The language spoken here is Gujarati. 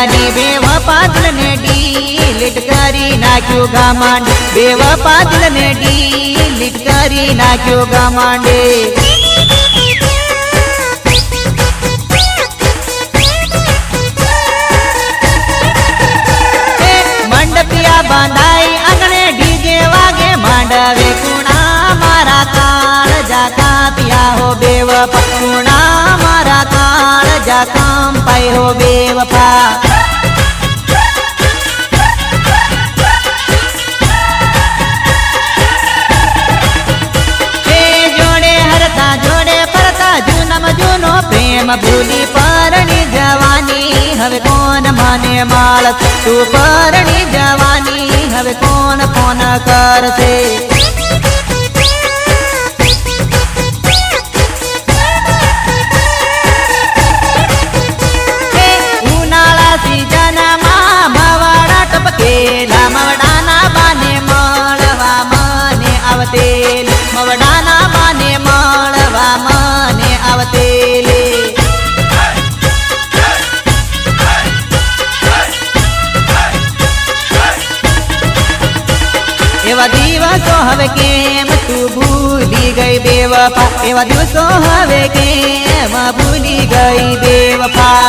જીલાની બેવ પાદલ ને ડીલીટ કરી નાખ્યું ગામાંડ. બેવ પાદલ ને ડીલીટ કરી નાખ્યું ગામાંડે. મંડપિયા બાંધાઈ આંગણે ડીજે વાગે માંડવે કુણા મારા કાળ જાતા પિયા હો હો બેવપા એ પ્રેમ ભૂલી પરણી જવાની. હવે કોણ માને માળ તું પરણી જવાની. હવે કોણ કોણ કરશે? એવા દિવસો હવે કેમ તું ભૂલી ગઈ બેવફા? એવા દિવસો હવે કેમ ભૂલી ગઈ બેવફા?